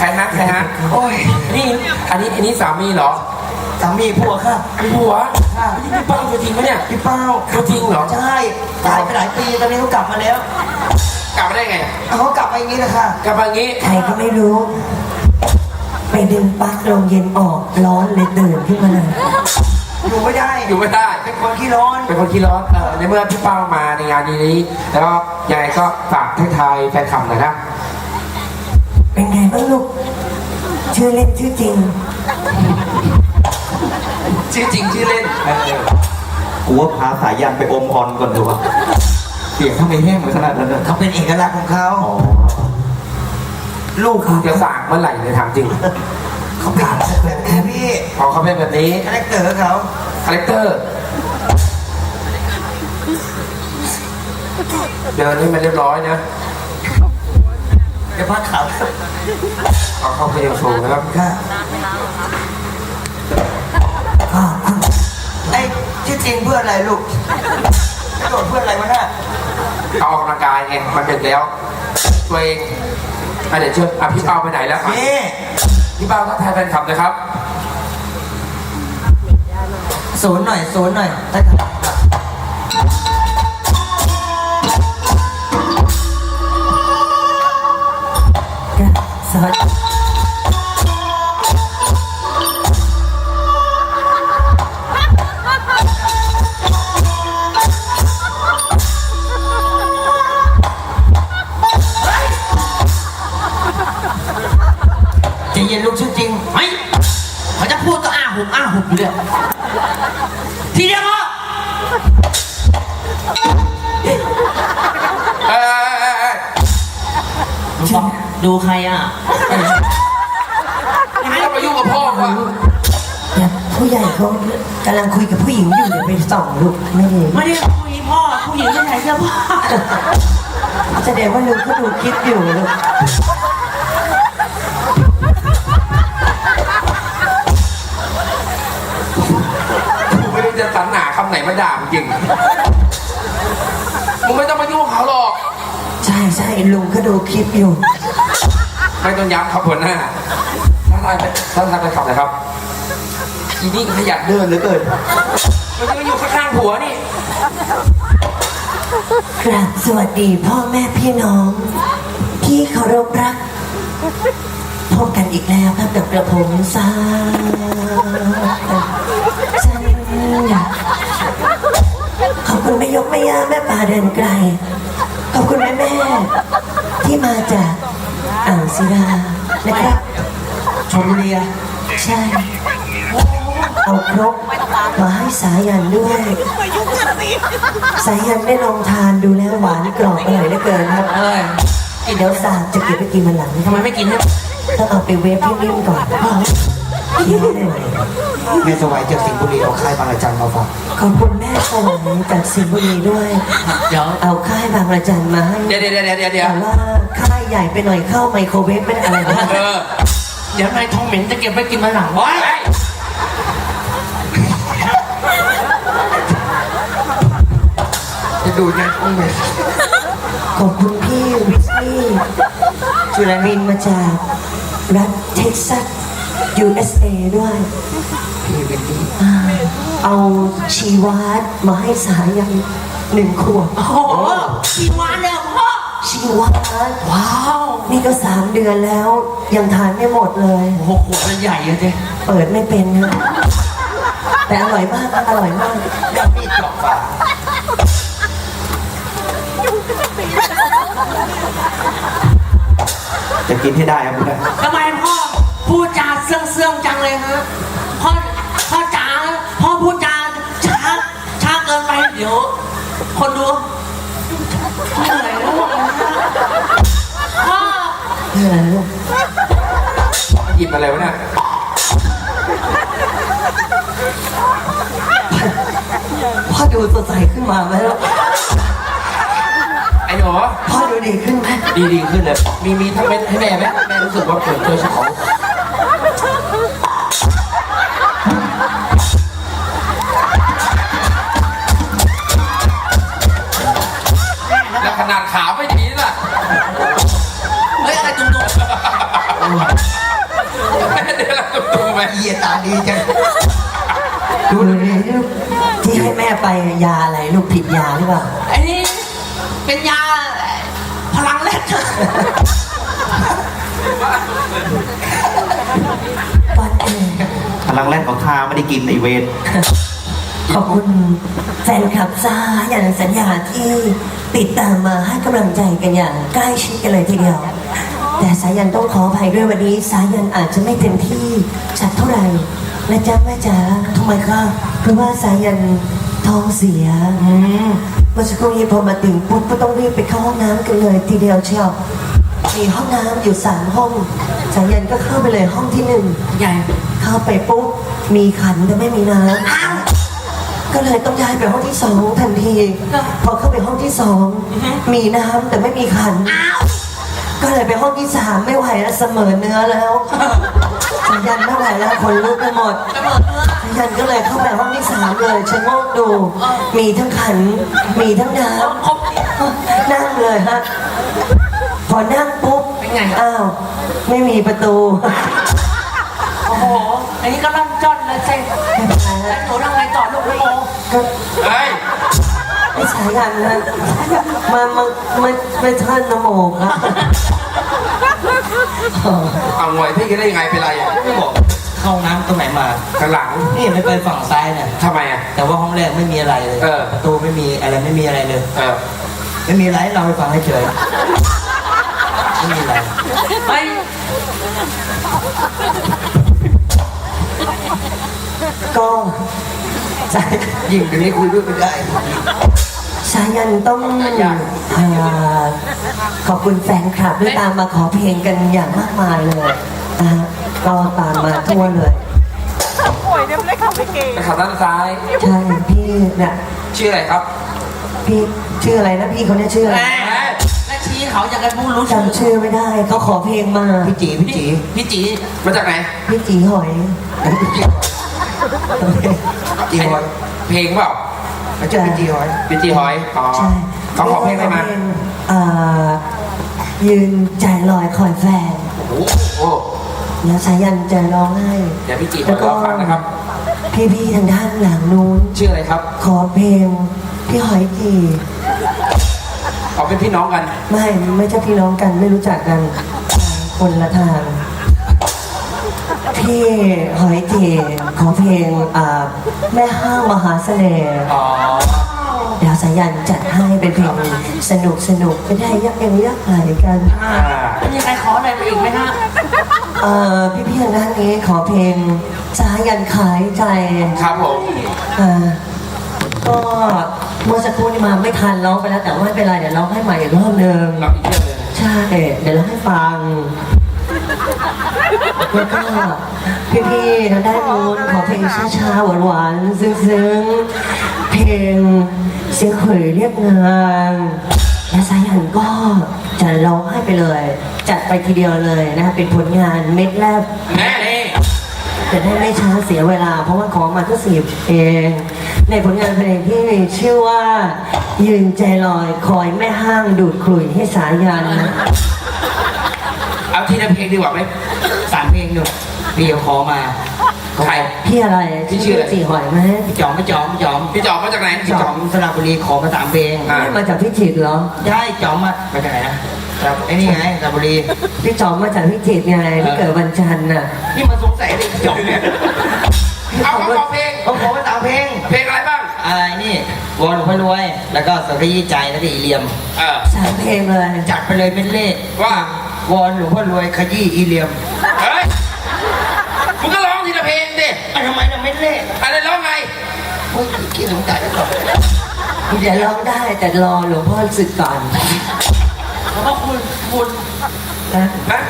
ใครฮะใครฮะโอ้ยนี่อันนี้อันนี้สามีเหรอสามีผัวค่ะมีผัวนี่พี่เป้าตัวจริงปะเนี่ยพี่เป้าตัวจริงเหรอใช่ตายไปหลายปีตอนนี้เขากลับมาแล้ว กลับมาได้ไงเขากลับมาอย่างนี้นะคะกลับมาอย่างงี้ใครก็ไม่รู้ ไปดึงปลั๊กโรงเย็นออกร้อนเลยตื่นขึ้นมาเลยอยู่ไม่ได้อยู่ไม่ได้เป็นคนขี้ร้อน เป็นคนขี้ร้อนเออในเมื่อพี่เป้ามาในงานนี้แล้วก็ยังไงก็ฝากทักทายแฟนคลับหน่อยนะ เป็นไงบ้างลูก ชื่อเล่นชื่อจริง ชื่อจริงชื่อเล่นเออกูว่าพาสายยันไปอมพรก่อนดีกว่าเสียงทำไมแห้งเหมือนขนาดนั้นเลยเขาเป็นเอกลักษณ์ของเขาอ๋อลูกคุณจะสั่งเมื่อไหร่เลยถามจริงเขาเป็นแบบนี้พี่พอเขาเป็นแบบนี้คาแรคเตอร์เขาคาแรคเตอร์เดินให้มันเรียบร้อยนะ เดี๋ยวพักเขาเอาเข้าเพลงโชว์นะครับค่ะก็ก็ไอ้ชื่อจริงเพื่ออะไรลูกกระโดดเพื่ออะไรวะน่ะเอาออกกำลังกายไงมันดึกแล้ว ตัวเองอะเดี๋ยวเชิญอะพี่เป้าไปไหนแล้วอะนี่พี่เป้าทักทายแฟนคลับนะครับ ศูนย์หน่อยศูนย์หน่อยได้ครับ ก็ส อะไม่ต้องมายุ่งกับพ่อว่ะอย่าผู้ใหญ่เขากำลังคุยกับผู้หญิงอยู่เดี๋ยวไปส่องลูกไม่เห็นไม่ได้คุยพ่อผู้หญิงไม่ใส่เสื้อผ้าแสดงว่าลุงเขาดูคลิปอยู่ลูกกูไม่รู้จะสรรหาคำไหนมาด่ามึงจริงมึงไม่ต้องมายุ่งกับเขาหรอก ใช่ใช่ลุงเขาดูคลิปอยู่ ไม่ต้องย้ำครับหัวหน้าถ้านทายไปถ้าทายไปขับนะครับอีนี่ขยันเดินเหลือเกินมันจะมาอยู่ข้างๆผัวนี่กราบสวัสดีพ่อแม่พี่น้องที่เคารพรักพบกันอีกแล้วครับกับกระผมซาจันขอบคุณแม่ยกแม่ย่าแม่ป่าเดินไกล ขอบคุณแม่แม่ที่มาจาก อ่างศิลานะครับชมบุรีอะใช่ เอาครกมาให้สายันด้วย สายันได้ลองทานดูแล้วหวานกรอบอร่อยเหลือเกินครับเอ้ยเดี๋ยวสามจะเก็บไปกินมันหลังทำไมไม่กินให้ต้องเอาไปเวฟให้นิ่มก่อนเคี้ยวหน่อยแม่สวัยจากสิงห์บุรีเอาค่ายบางระจันมาฝากขอบคุณแม่สวายจากสิงห์บุรีด้วย เดี๋ยวเอาค่ายบางระจันมาให้เดี๋ยวเดี๋ยวเดี๋ยวเดี๋ยวเดี๋ยวแต่ว่าค่าย ใหญ่ไปหน่อยเข้าไมโครเวฟไม่ได้อะไรนะเออเดี๋ยวนายทองเหม็นจะเก็บไว้กินมาหลังไว้จะดูนะต้องเป็นขอบคุณพี่วิสลี่จุลรินทร์มาจากรัฐเท็กซัส USA ด้วย พี่เป็นดีอ่าเอาชีวาดมาให้สายันหนึ่งขวด โอ้โหกี่วันเลย พ่อชีวาดว้าวนี่ก็สามเดือนแล้ว ยังทานไม่หมดเลย โอ้โหขวดมันใหญ่อะเจ๊เปิดไม่เป็นนะแต่อร่อยมากอร่อยมากแล้วมีดเจาะฝาจะกินให้ได้ครับคุณนะทำไมพ่อพูดจาเสื่องเสื่องๆจังเลยฮะพ่อพ่อจ๋าพ่อพูดจาช้าช้าเกินไปเดี๋ยว คนดูเหนื่อยแล้วพ่อ เออลูกหยิบอะไรวะเนี่ยพ่อดูสดใสขึ้นมาไหมลูกไอ้หนูพ่อดูดีขึ้นไหมดีดีขึ้นเลย มีมีทั้งเม็ดให้แม่ไหมแม่รู้สึกว่าเกิดเจอเจ้าของแล้วขนาดขาไม่ เฮ้ยอะไรตุ่มๆเดี๋ยวเราดูไปเยียตาดีจังดูเลยลูกที่ให้แม่ไปยาอะไรลูกผิดยาหรือเปล่าไอ้นี่เป็นยาพลังเล็ดก่อนอื่นพลังแรกของข้าไม่ได้กินไอเวรขอบคุณแฟนคลับซ่าอย่างสัญญาที่ติดตามมาให้กำลังใจกันอย่างใกล้ชิดกันเลยทีเดียว แต่สายันต้องขออภัยด้วยวันนี้ สายันอาจจะไม่เต็มที่สักเท่าไหร่นะจ๊ะแม่จ๋าทำไมคะเพราะว่าสายันท้องเสียอืมเมื่อสักครู่นี้พอมาถึงปุ๊บก็ต้องรีบไปเข้าห้องน้ำกันเลยทีเดียวเชียวมีห้องน้ำอยู่สามห้องสายันก็เข้าไปเลยห้องที่หนึ่งใหญ่เข้าไปปุ๊บมีขันแต่ไม่มีน้ำก็เลยต้องย้ายไปห้องที่สองทันที พอเข้าไปห้องที่สองมีน้ำแต่ไม่มีขัน ก็เลยไปห้องที่สามไม่ไหวแล้วเสมอเนื้อแล้วสัญญาณไม่ไหวแล้วคนลุกไปหมดกระเบิดเนื้อสัญญาณก็เลยเข้าไปห้องที่สามเลยชะโงกดู มีทั้งขัน มีทั้งน้ครบำนั่งเลยฮะพอนั่งปุ๊บเป็นไงอ้าว ไม่มีประตู โอ้โห อันนี้ก็ร่อนจอนเลยเจ๊ไม่เป็นไรแล้ฮะวหนูทำไงต่อลูกโมก็เฮ้ย ไม่ใช่กันนะมันมันมันไม่ท่านนโมครับเอางวยพี่กันได้ยังไงเป็นไรอะไม่บอกเข้าห้องน้ำตรงไหนมาข้างหลังนี่ไม่ไปฝั่งซ้ายเนี่ยทำไมอะแต่ว่าห้องแรกไม่มีอะไรเลยเออ ประตูไม่มีอะไรไม่มีอะไรเลยเออไม่มีอะไรให้เราไปฟังให้เฉยไม่มีอะไรไปก็สายยิ่งเดี๋ยวนี้คุยด้วยไม่ได้ สายันต้องเอ่อขอบคุณแฟนคลับที่ตามมาขอเพลงกันอย่างมากมายเลยนะฮะก็ตามมาทั่วเลยไปขับด้านซ้าย ใช่พี่เนี่ยชื่ออะไรครับพี่ชื่ออะไรนะพี่คนนี้ชื่ออะไรแม่แม่ชี้เขาอยากให้ผู้รู้ชื่อจำชื่อไม่ได้เขาขอเพลงมาพี่จีพี่จีพี่จีมาจากไหนพี่จีหอยจีฮอยเพลงเปล่า เขาจะเป็นจีฮอยเป็นจีฮอยอ๋อใช่เขาขอเพลงอะไรมาเอ่อยืนใจลอยคอยแฟนโอ้โหเดี๋ยวสายันจะร้องให้เดี๋ยวพี่จีขอรอฟังนะครับ พี่ๆทางด้านหลังนู้นชื่ออะไรครับ ขอเพลงพี่หอยจีเอาเป็นพี่น้องกัน ไม่ไม่ใช่พี่น้องกันไม่รู้จักกันคนละทาง พี่หอยจีขอเพลงอ่าแม่ห้างมหาเสน่ห์ อ๋อเดี๋ยวสายันจัดให้เป็นเพลงสนุกสนุกไม่ได้ยักยังยักไหลกัน อ่ามีใครขออะไรมาอีกไหมฮะเอ่อพี่ๆทางด้านนี้ขอเพลงสายันขายใจครับผมอ่าก็เมื่อสักครู่นี้มาไม่ทันร้องไปแล้วแต่ว่าไม่เป็นไรเดี๋ยวร้องให้ใหม่อีกรอบหนึ่งรับอีกเรื่องหนึงใช่เดี๋ยวร้องให้ฟัง แล้วก็พี่ๆทางด้านนู้นขอเพลงช้าๆหวานๆซึ้งๆเพลงเสียงเขยเรียกงานและสายันก็จะร้องให้ไปเลย จัดไปทีเดียวเลยนะคะเป็นผลงานเม็ดแรกแม่นี่จะได้ไม่ช้าเสียเวลา เพราะว่าของมาก็สิบเอง ในผลงานเพลงที่ชื่อว่า ยืนใจลอยคอยแม่ห้างดูดขลุ่ยให้สายันเอาทีละเพลงดีกว่าไหม สามเพลงหนึ่งพี่เขาขอมาใคร พี่อะไรพี่ชื่ออะไร จีหอยไหมพี่จอมพี่จอมพี่จอมพี่จอมมาจากไหนพี่จอมสระบุรีขอมาสามเพลงอ่าไม่มาจากพี่จิตรเหรอ ได้จอมมามาจากไหนนะครับไอ้นี่ไงสระบุรีพี่จอมมาจากพี่จิตรไงพี่เกิดวันจันทร์น่ะนี่มาสงสัยเลยพี่จอมเนี่ยเอาเขาขอเพลงเขาขอมาสามเพลงเพลงอะไรบ้างอะไรนี่วอนหลวงพ่อรวย แล้วก็สรีใจแล้วก็อีเหลียม เออสามเพลงเลยจัดไปเลยเป็นเลขว่า วอนหลวงพ่อรวยขยี้อีเหลียมเฮ้ยมึ เพลงดิอะทำไมน่ะไม่เลขอะไรร้องไงโอ้ยคิดสงสัยแล้วก่อนเดี๋ยวร้องได้แต่รอหลวงพ่อสึกก่อนแล้วก็คุณคุณนะนะ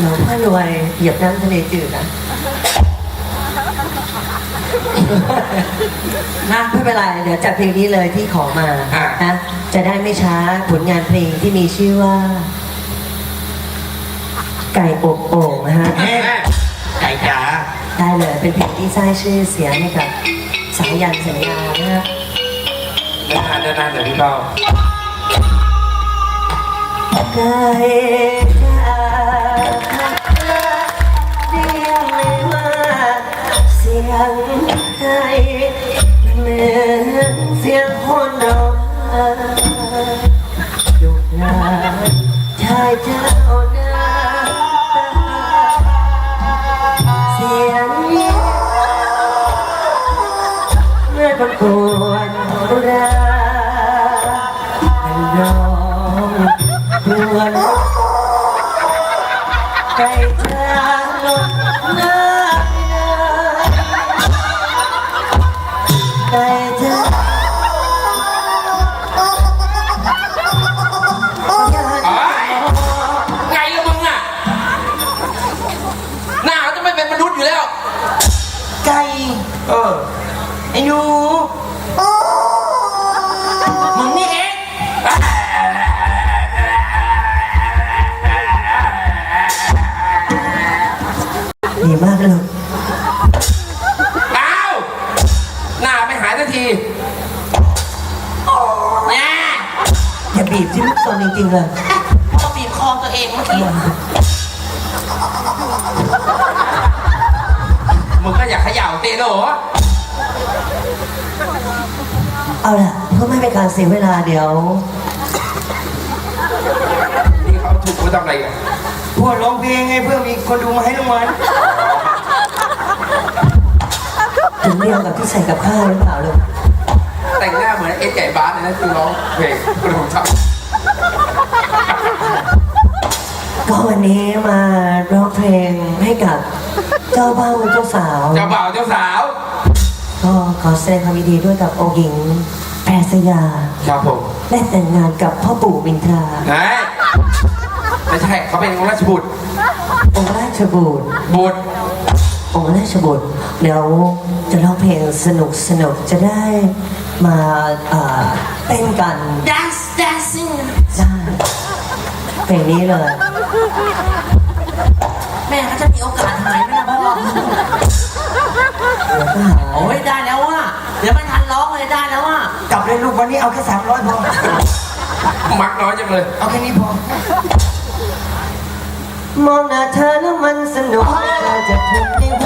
หลวงพ่อรวยเหยียบน้ำทะเลจืดนะนะไม่เป็นไรเดี๋ยวจัดเพลงนี้เลยที่ขอมาอะนะจะได้ไม่ช้าผลงานเพลงที่มีชื่อว่า ไก่อบโอ่งนะฮะแม่ไก่จ๋าได้เลยเป็นเพลงที่สร้างชื่อเสียงให้กับสายันสัญญานะฮะเดินนานเดินนานเดี๋ยวพี่เป้า ไก่ ดีมากเลยลูกอ้าวหน้าไม่หายสักทีแม่อย่าบีบที่ลูกซนจริงๆเลยพ่อบีบคอตัวเองเมื่อกี้มึงก็อยากเขย่าเตะโหลเอาล่ะเพื่อไม่เป็นการเสียเวลาเดี๋ยว นี่เขาถูกกูทำอะไรกัน พวกร้องเพลงไงเพื่อมีคนดูมาให้รางวัลถึงเดียวกับที่ใส่กับข้าวหรือเปล่าลูกแต่งหน้าเหมือนเอ็ดไก่บ้านเลยนะคือร้องเพลงคุณผมชอบก็วันนี้มาร้องเพลงให้กับเจ้าบ่าวเจ้าสาว เจ้าบ่าวเจ้าสาว ก็ขอแสดงความยินดีด้วยกับองค์หญิงแพรสยา ครับผมได้แต่งงานกับพ่อปู่มินทราไหนไม่ ใช่เขาเป็นองค์ราชบุตรองค์ราชบุตรบุตรองค์ราชบุตรเดี๋ยวจะร้องเพลงสนุกสนุกๆจะได้มาเอ่อเต้นกัน dance dancing ได้เพลงนี้เลยแม่เขาจะมีโอกาสหายไหมล่ะพ่อแล้วก็หาโอ้ยได้แล้วว่ะเดี๋ยวไม่ทันร้องเลยได้แล้วว่ะกลับเลยลูกวันนี้เอาแค่สามร้อยพอมักน้อยจังเลย เอาแค่นี้พอ มองหน้าเธอแล้วมันสนุกจะทุกในหัว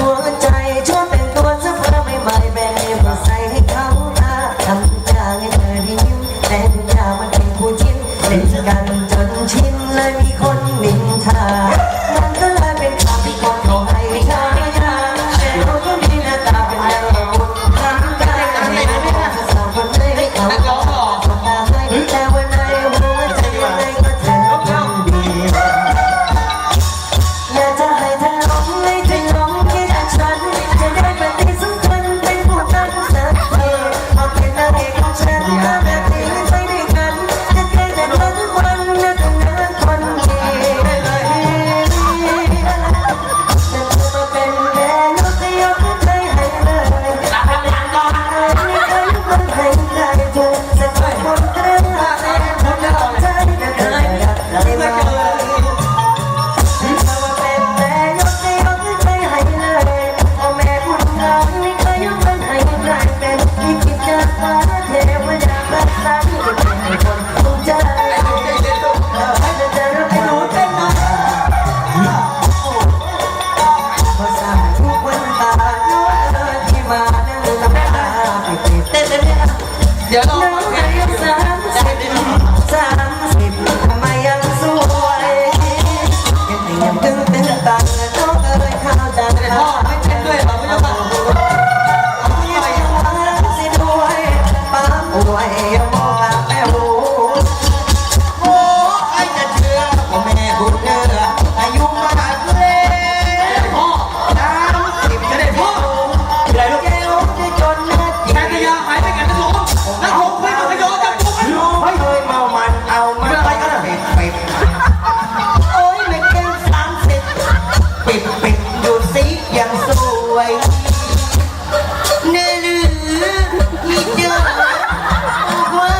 อย่าบอกว่า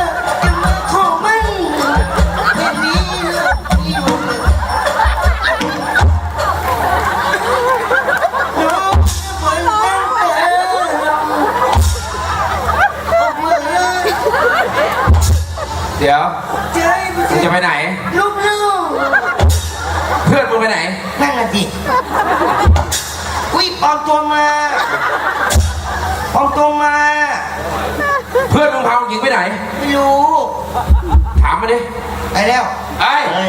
จะมาขอมันแบบนี้นะพี่หนุ่มเหมืเดี๋ยวจะไปไหนลูกลู่เพื่อนมึงไปไหน นั่นแหละดิอุ้ยปองตัวมาปองตัวมาาหญิงไปไหน ไม่รู้ ถามมาดิไปแล้วไอ้ยเฮ้ย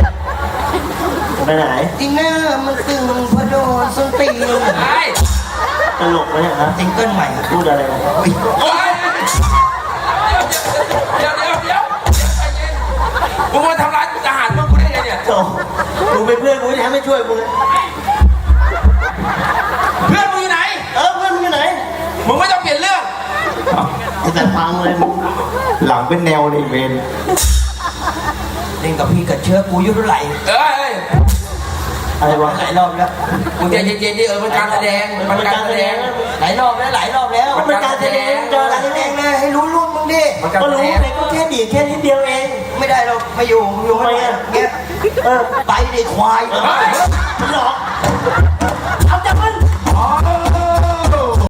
ไปไหนจริงหน้ามันตึงเพราะโดนส้นตีนไอ้ยตลกไหมเนี่ยฮะซิงเกิลใหม่พูดอะไรนะอุ๊ยโอ๊ยเดี๋ยวเดี๋ยวเดี๋ยวเดี๋ยวใจเย็นมึงมาทำร้ายกูทหารมึงกูได้ไงเนี่ยโธ่กูเป็นเพื่อนกูจะทำให้ช่วยกูเลยเพื่อนมึงอยู่ไหน เออเพื่อนมึงอยู่ไหนมึงไม่ต้องเปลี่ยนเรื่องไอ้ แต่พังเลยมึงหลังเป็นแนวเลยเวนเล่นกับพี่กับเชื้อกูอยุ่เท่าไหร่เอ้ยเอ้ยอะไรวะหลายรอบแล้วมึงใจเย็นๆดิเออมันการแสดงมันการแสดงหลายรอบแล้วหลายรอบแล้วมันเป็นการแสดงเจออะไรการแสดแน่งเลยให้รู้ร่วมมึงดิมันการก็แสรู้ดงเลยก็แค่ดีดแค่นิดเดียวเอง ไม่ได้หรอกไม่อยู่อยู่ไม่ได้เงี้ยเออไปดิควายเออหลอก